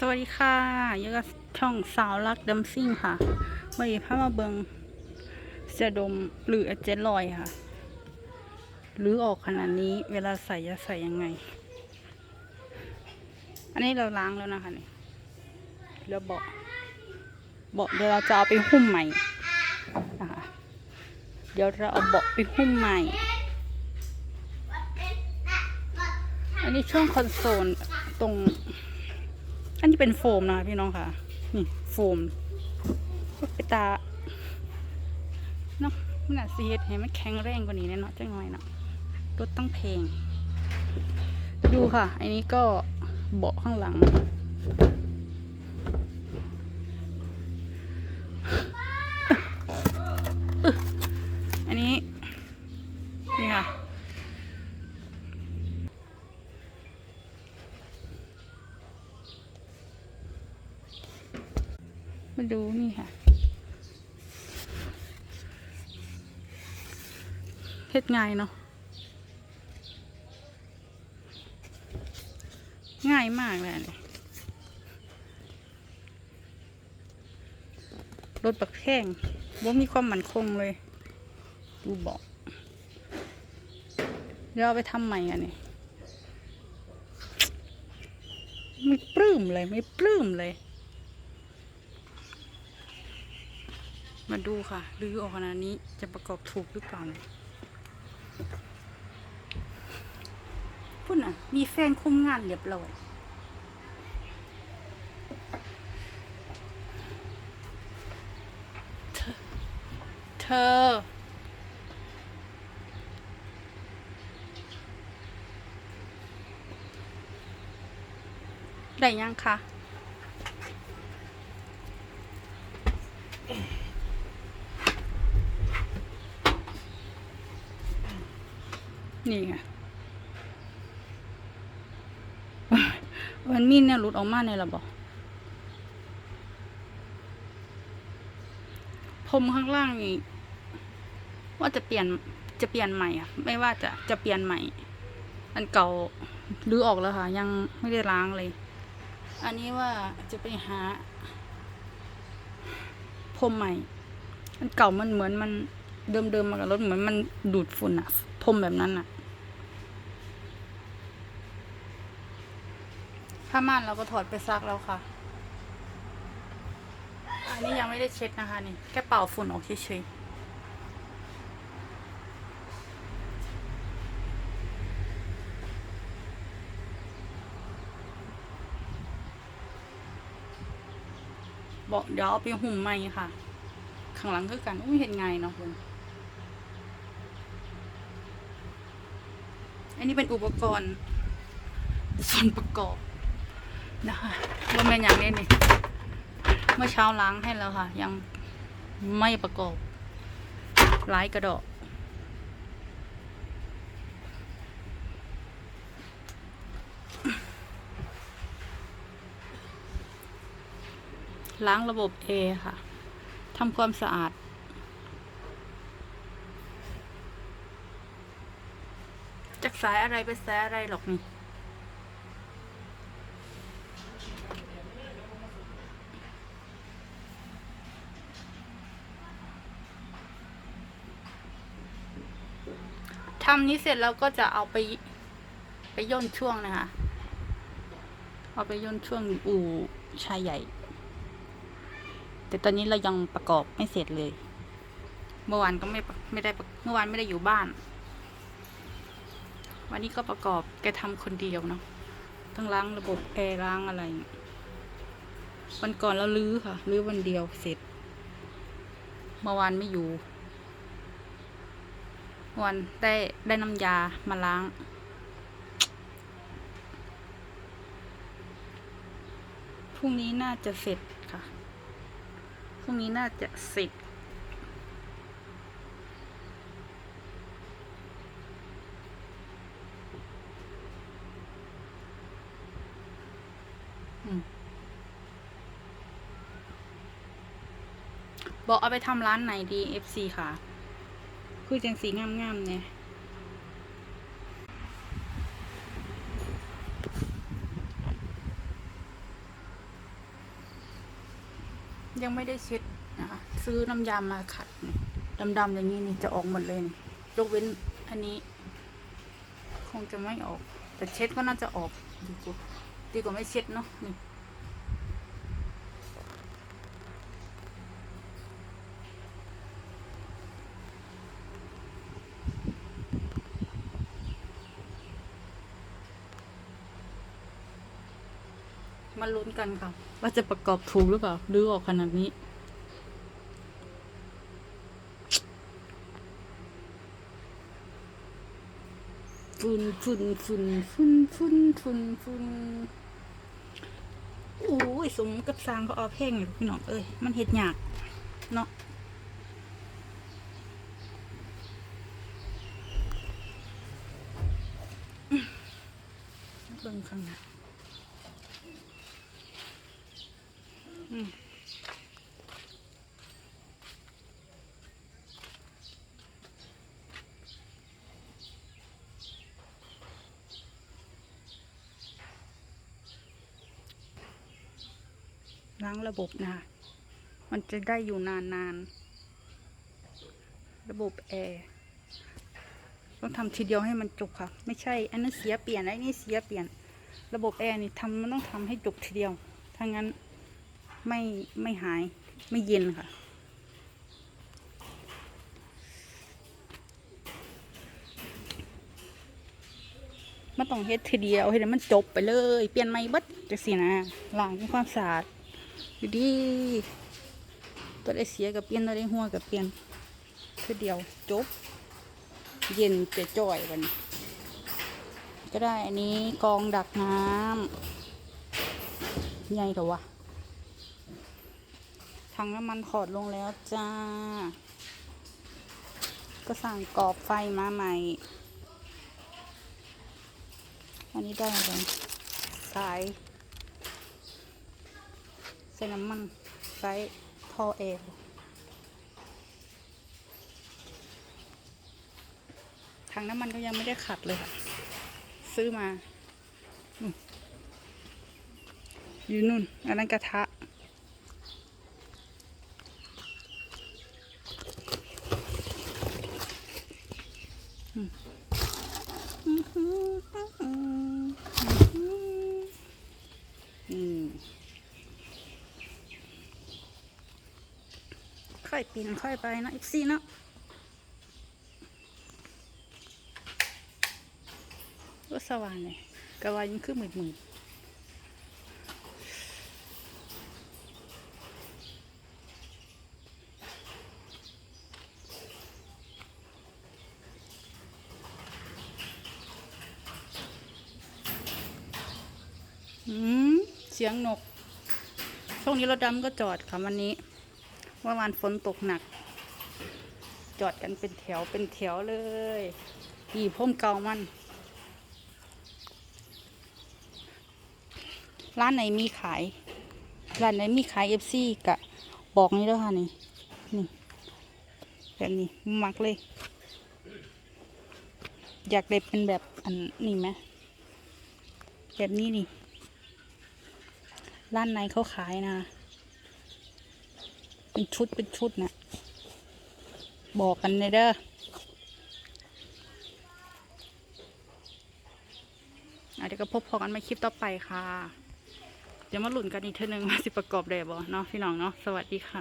สวัสดีค่ะอยู่กับช่องสาวรักดัมซิ่งค่ะมาอีพามาเบิงเสดมหรือเจลลอยค่ะ หรือออกขนาดนี้เวลาใส่จะใส่ยังไง อันนี้เราล้างแล้วนะคะนี่แล้วเบาะเบาะเดี๋ยวเราจะเอาไปหุ้มใหม่นะคะเดี๋ยวเราเอาเบาะไปหุ้มใหม่ อันนี้ช่วงคอนโซลตรง นนี้เป็นโฟมนะคะพี่น้องค่ะ นี่โฟมไปตาเนาะมันอาจสีเฮ็ดให้มันแข็งแรงกว่านี้แน่นาะจังหน่อยเนาะรถต้องเพลง ดูค่ะ อันนี้ก็เบาะข้างหลัง อันนี้ นี่ค่ะ ดูนี่ค่ะเฮ็ดง่ายเนาะง่ายมากเลยนี่รถปักแข้งว่ามีความมั่นคงเลย ดูบอกเดี๋ยวเอาไปทำใหม่อันนี้ไม่ปลื้มเลย ไม่ปลื้มเลย มาดูค่ะรื้อออกขนาดนี้จะประกอบถูกหรือเปล่าพุ่นอะ มีแฟนคุมงานเรียบร้อยเธอเธอได้ยังคะ นี่ไงมันมีเนี่ยหลุดออกมาในระบบพรมข้างล่างนี่ว่าจะเปลี่ยนจะเปลี่ยนใหม่อะไม่ว่าจะจะเปลี่ยนใหม่ อันเก่ารื้อออกแล้วค่ะ ยังไม่ได้ล้างเลย อันนี้ว่าจะไปหาพรมใหม่ อันเก่ามันเหมือนมันเดิมๆมากับรถเหมือนมันดูดฝุ่นอะพรมแบบนั้นอะ ผ้าม่านเราก็ถอดไปซักแล้วค่ะ อันนี้ยังไม่ได้เช็ดนะคะนี่ แค่เป่าฝุ่นออกเฉยๆบอกเดี๋ยวเอาไปหุ่มใหม่ค่ะ ข้างหลังคือกันอุ้ยเห็นไงเนาะคุณอันนี้เป็นอุปกรณ์ ส่วนประกอบ นะคะว่าเป็นอย่างนี้นี่เมื่อเช้าล้างให้แล้วค่ะ ยังไม่ประกอบหลายกระดอกล้างระบบ A ค่ะทำความสะอาด จากสายอะไรไปสายอะไรหรอกนี่ ทำนี้เสร็จแล้วก็จะเอาไปไปย่นช่วงนะคะ เอาไปย่นช่วงอู่ชายใหญ่ แต่ตอนนี้เรายังประกอบไม่เสร็จเลย เมื่อวานก็ไม่ไม่ได้เมื่อวานไม่ได้อยู่บ้าน วันนี้ก็ประกอบแกทำคนเดียวเนาะทั้งล้างระบบแอร์ล้างอะไร วันก่อนเราลื้อค่ะ ลื้อวันเดียวเสร็จ เมื่อวานไม่อยู่ วันได้ได้น้ำยามาล้าง พรุ่งนี้น่าจะเสร็จค่ะ พรุ่งนี้น่าจะเสร็จอืมบอกเอาไปทำร้านไหนดี FC ค่ะ คือจังสีงามๆเนี่ยยังไม่ได้เช็ดนะคะซื้อน้ำยามาขัดดำๆอย่างนี้นี่จะออกหมดเลยนี่ยกเว้นอันนี้ คงจะไม่ออก แต่เช็ดก็น่าจะออกดีกว่าดีกว่าไม่เช็ดเนาะนี่ มาลุ้นกันค่ะ ว่าจะประกอบถูกหรือเปล่าดื้อออกขนาดนี้ฝุ่นฝุ่นฝุ่นฝุ่นฝุ่นฝุ่นฝุ่นโอ้ยสมกับสร้างเขาเอาเพลงอยู่พี่น้องเอ้ยมันเห็ดยากเนาะอื้อเบิ่งข้างหน้าอืม ล้างระบบนะคะมันจะได้อยู่นานๆ ระบบแอร์ต้องทำทีเดียวให้มันจบค่ะ ไม่ใช่ อันนั้นเสียเปลี่ยนไอ้นี่เสียเปลี่ยน ระบบแอร์นี่ทำมันต้องทำให้จบทีเดียวถ้างั้น ไม่ไม่หายไม่เย็นค่ะ มันต้องเฮ็ดทีเดียวให้มันจบไปเลย เปลี่ยนไม่บิดจังสินะล้างทำความสะอาดอยู่ดี ตัวได้เสียกับเปลี่ยนตัวได้หัวกับเปลี่ยนทีเดียวจบ เย็นจะจ่อยวันก็ได้อันนี้กองดักน้ำใหญ่เถอะวะ ถังน้ำมันขอดลงแล้วจ้า ก็สั่งกรอบไฟมาใหม่ อันนี้ได้เลยสายใส่น้ำมันใส่ท่อแอร์ถังน้ำมันก็ยังไม่ได้ขัดเลยค่ะ ซื้อมาอืมอยู่นู่น อันนั้นกระทะ ค่อยปีนค่อยไปนะอีกซี่เนาะก็สว่างเลยกะว่ายังคือหมืดหมืด อืมเสียงนก ช่วงนี้รถดำก็จอดค่ะวันนี้เมื่อวานฝนตกหนัก จอดกันเป็นแถวเป็นแถวเลยนี่พ่มเกามัน ร้านไหนมีขาย ร้านไหนมีขายเอฟซีกะบอกนี่แล้วค่ะนี่ นี่แบบนี้มักเลย อยากได้เป็นแบบอันนี้ไหมแบบนี้นี่ ร้านในเขาขายนะ เป็นชุดเป็นชุดนะบอกกันเลยเด้อเดี๋ยวก็พบพอกันใหม่คลิปต่อไปค่ะ เดี๋ยวมาหลุนกันอีกเท่านึงว่าสิประกอบได้บ่เนาะพี่น้องเนาะสวัสดีค่ะ